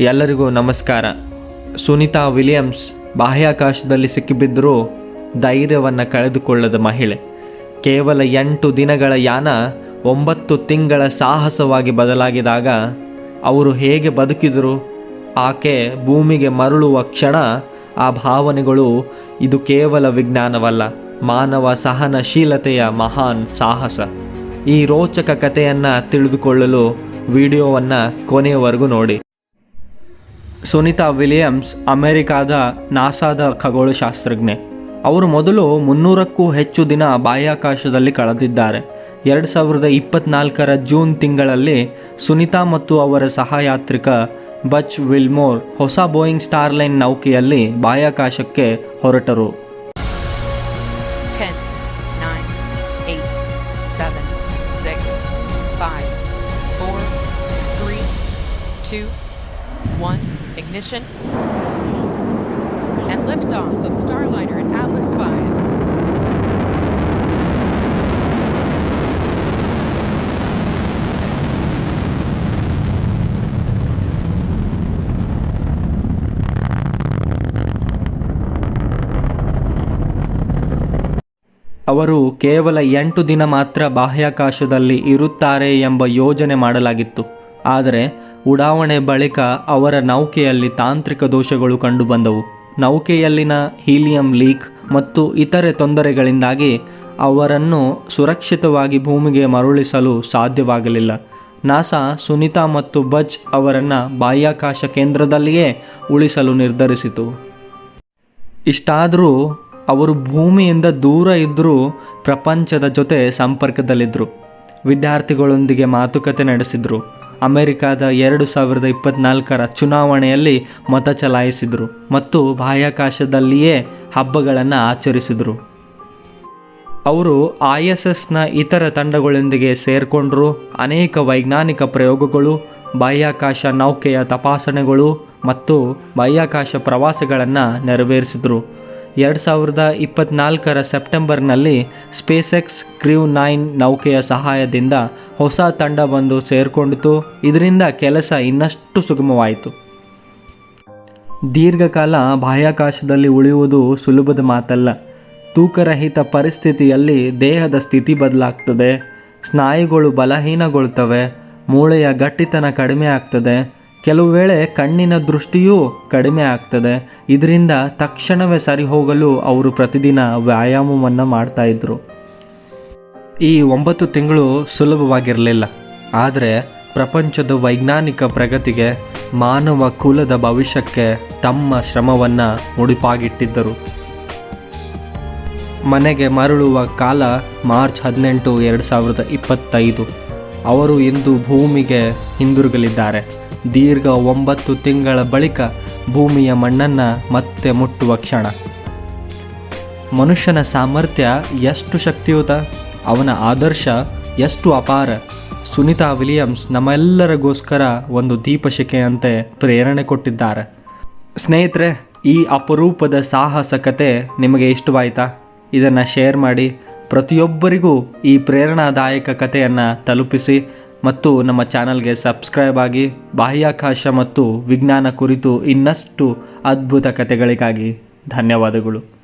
ಎಲ್ಲರಿಗೂ ನಮಸ್ಕಾರ. ಸುನಿತಾ ವಿಲಿಯಮ್ಸ್ ಬಾಹ್ಯಾಕಾಶದಲ್ಲಿ ಸಿಕ್ಕಿಬಿದ್ದರೂ ಧೈರ್ಯವನ್ನು ಕಳೆದುಕೊಳ್ಳದ ಮಹಿಳೆ. ಕೇವಲ ಎಂಟು ದಿನಗಳ ಯಾನ, ಒಂಬತ್ತು ತಿಂಗಳ ಸಾಹಸವಾಗಿ ಬದಲಾಗಿದಾಗ ಅವರು ಹೇಗೆ ಬದುಕಿದರು, ಆಕೆ ಭೂಮಿಗೆ ಮರಳುವ ಕ್ಷಣ ಆ ಭಾವನೆಗಳು ಇದು ಕೇವಲ ವಿಜ್ಞಾನವಲ್ಲ, ಮಾನವ ಸಹನಶೀಲತೆಯ ಮಹಾನ್ ಸಾಹಸ. ಈ ರೋಚಕ ಕಥೆಯನ್ನು ತಿಳಿದುಕೊಳ್ಳಲು ವಿಡಿಯೋವನ್ನು ಕೊನೆಯವರೆಗೂ ನೋಡಿ. ಸುನಿತಾ ವಿಲಿಯಮ್ಸ್ ಅಮೆರಿಕಾದ ನಾಸಾದ ಖಗೋಳಶಾಸ್ತ್ರಜ್ಞೆ. ಅವರು ಮೊದಲು ಮುನ್ನೂರಕ್ಕೂ ಹೆಚ್ಚು ದಿನ ಬಾಹ್ಯಾಕಾಶದಲ್ಲಿ ಕಳೆದಿದ್ದಾರೆ. ಎರಡು ಸಾವಿರದ ಇಪ್ಪತ್ನಾಲ್ಕರ ಜೂನ್ ತಿಂಗಳಲ್ಲಿ ಸುನಿತಾ ಮತ್ತು ಅವರ ಸಹಯಾತ್ರಿಕ ಬಚ್ ವಿಲ್ಮೋರ್ ಹೊಸ ಬೋಯಿಂಗ್ ಸ್ಟಾರ್ಲೈನ್ ನೌಕೆಯಲ್ಲಿ ಬಾಹ್ಯಾಕಾಶಕ್ಕೆ ಹೊರಟರು. 10, 9, 8, 7, 6, 5, 4, 3, 2, 1. Ignition. And liftoff of Starliner and Atlas V. ಅವರು ಕೇವಲ ಎಂಟು ದಿನ ಮಾತ್ರ ಬಾಹ್ಯಾಕಾಶದಲ್ಲಿ ಇರುತ್ತಾರೆ ಎಂಬ ಯೋಜನೆ ಮಾಡಲಾಗಿತ್ತು ಆದರೆ ಉಡಾವಣೆ ಬಳಿಕ ಅವರ ನೌಕೆಯಲ್ಲಿ ತಾಂತ್ರಿಕ ದೋಷಗಳು ಕಂಡುಬಂದವು. ನೌಕೆಯಲ್ಲಿನ ಹೀಲಿಯಂ ಲೀಕ್ ಮತ್ತು ಇತರೆ ತೊಂದರೆಗಳಿಂದಾಗಿ ಅವರನ್ನು ಸುರಕ್ಷಿತವಾಗಿ ಭೂಮಿಗೆ ಮರುಳಿಸಲು ಸಾಧ್ಯವಾಗಲಿಲ್ಲ. ನಾಸಾ, ಸುನಿತಾ ಮತ್ತು ಬಜ್ ಅವರನ್ನು ಬಾಹ್ಯಾಕಾಶ ಕೇಂದ್ರದಲ್ಲಿಯೇ ಉಳಿಸಲು ನಿರ್ಧರಿಸಿತು. ಇಷ್ಟಾದರೂ ಅವರು ಭೂಮಿಯಿಂದ ದೂರ ಇದ್ದರೂ ಪ್ರಪಂಚದ ಜೊತೆ ಸಂಪರ್ಕದಲ್ಲಿದ್ದರು ವಿದ್ಯಾರ್ಥಿಗಳೊಂದಿಗೆ ಮಾತುಕತೆ ನಡೆಸಿದರು. ಅಮೆರಿಕಾದ ಎರಡು ಸಾವಿರದ ಇಪ್ಪತ್ನಾಲ್ಕರ ಚುನಾವಣೆಯಲ್ಲಿ ಮತ ಚಲಾಯಿಸಿದರು ಮತ್ತು ಬಾಹ್ಯಾಕಾಶದಲ್ಲಿಯೇ ಹಬ್ಬಗಳನ್ನು ಆಚರಿಸಿದರು. ಅವರು ಐ ಎಸ್ ಎಸ್ನ ಇತರ ತಂಡಗಳೊಂದಿಗೆ ಸೇರಿಕೊಂಡರು. ಅನೇಕ ವೈಜ್ಞಾನಿಕ ಪ್ರಯೋಗಗಳು, ಬಾಹ್ಯಾಕಾಶ ನೌಕೆಯ ತಪಾಸಣೆಗಳು ಮತ್ತು ಬಾಹ್ಯಾಕಾಶ ಪ್ರವಾಸಗಳನ್ನು ನೆರವೇರಿಸಿದರು. ಎರಡು ಸಾವಿರದ ಇಪ್ಪತ್ನಾಲ್ಕರ ಸೆಪ್ಟೆಂಬರ್ನಲ್ಲಿ ಸ್ಪೇಸೆಕ್ಸ್ ಕ್ರ್ಯೂ ನೈನ್ ನೌಕೆಯ ಸಹಾಯದಿಂದ ಹೊಸ ತಂಡ ಬಂದು ಸೇರಿಕೊಂಡಿತು. ಇದರಿಂದ ಕೆಲಸ ಇನ್ನಷ್ಟು ಸುಗಮವಾಯಿತು. ದೀರ್ಘಕಾಲ ಬಾಹ್ಯಾಕಾಶದಲ್ಲಿ ಉಳಿಯುವುದು ಸುಲಭದ ಮಾತಲ್ಲ. ತೂಕರಹಿತ ಪರಿಸ್ಥಿತಿಯಲ್ಲಿ ದೇಹದ ಸ್ಥಿತಿ ಬದಲಾಗ್ತದೆ. ಸ್ನಾಯುಗಳು ಬಲಹೀನಗೊಳ್ತವೆ. ಮೂಳೆಯ ಗಟ್ಟಿತನ ಕಡಿಮೆ ಆಗ್ತದೆ ಕೆಲವು ವೇಳೆ ಕಣ್ಣಿನ ದೃಷ್ಟಿಯೂ ಕಡಿಮೆ ಆಗ್ತದೆ. ಇದರಿಂದ ತಕ್ಷಣವೇ ಸರಿ ಹೋಗಲು ಅವರು ಪ್ರತಿದಿನ ವ್ಯಾಯಾಮವನ್ನು ಮಾಡ್ತಾ ಇದ್ರು. ಈ ಒಂಬತ್ತು ತಿಂಗಳು ಸುಲಭವಾಗಿರಲಿಲ್ಲ. ಆದರೆ ಪ್ರಪಂಚದ ವೈಜ್ಞಾನಿಕ ಪ್ರಗತಿಗೆ ಮಾನವ ಕುಲದ ಭವಿಷ್ಯಕ್ಕೆ ತಮ್ಮ ಶ್ರಮವನ್ನು ಮುಡಿಪಾಗಿಟ್ಟಿದ್ದರು. ಮನೆಗೆ ಮರಳುವ ಕಾಲ ಮಾರ್ಚ್ ಹದಿನೆಂಟು, ಎರಡು ಸಾವಿರದ ಇಪ್ಪತ್ತೈದು. ಅವರು ಇಂದು ಭೂಮಿಗೆ ಹಿಂದಿರುಗಲಿದ್ದಾರೆ. ದೀರ್ಘ ಒಂಬತ್ತು ತಿಂಗಳ ಬಳಿಕ ಭೂಮಿಯ ಮಣ್ಣನ್ನು ಮತ್ತೆ ಮುಟ್ಟುವ ಕ್ಷಣ. ಮನುಷ್ಯನ ಸಾಮರ್ಥ್ಯ ಎಷ್ಟು ಶಕ್ತಿಯುತ, ಅವನ ಆದರ್ಶ ಎಷ್ಟು ಅಪಾರ, ಸುನಿತಾ ವಿಲಿಯಮ್ಸ್ ನಮ್ಮೆಲ್ಲರಿಗೋಸ್ಕರ ಒಂದು ದೀಪಶಿಕೆಯಂತೆ ಪ್ರೇರಣೆ ಕೊಟ್ಟಿದ್ದಾರೆ. ಸ್ನೇಹಿತರೆ, ಈ ಅಪರೂಪದ ಸಾಹಸ ಕತೆ ನಿಮಗೆ ಇಷ್ಟವಾಯಿತಾ? ಇದನ್ನು ಶೇರ್ ಮಾಡಿ ಪ್ರತಿಯೊಬ್ಬರಿಗೂ ಈ ಪ್ರೇರಣಾದಾಯಕ ಕಥೆಯನ್ನು ತಲುಪಿಸಿ ಮತ್ತು ನಮ್ಮ ಚಾನಲ್ಗೆ ಸಬ್ಸ್ಕ್ರೈಬ್ ಆಗಿ ಬಾಹ್ಯಾಕಾಶ ಮತ್ತು ವಿಜ್ಞಾನ ಕುರಿತು ಇನ್ನಷ್ಟು ಅದ್ಭುತ ಕಥೆಗಳಿಗಾಗಿ ಧನ್ಯವಾದಗಳು.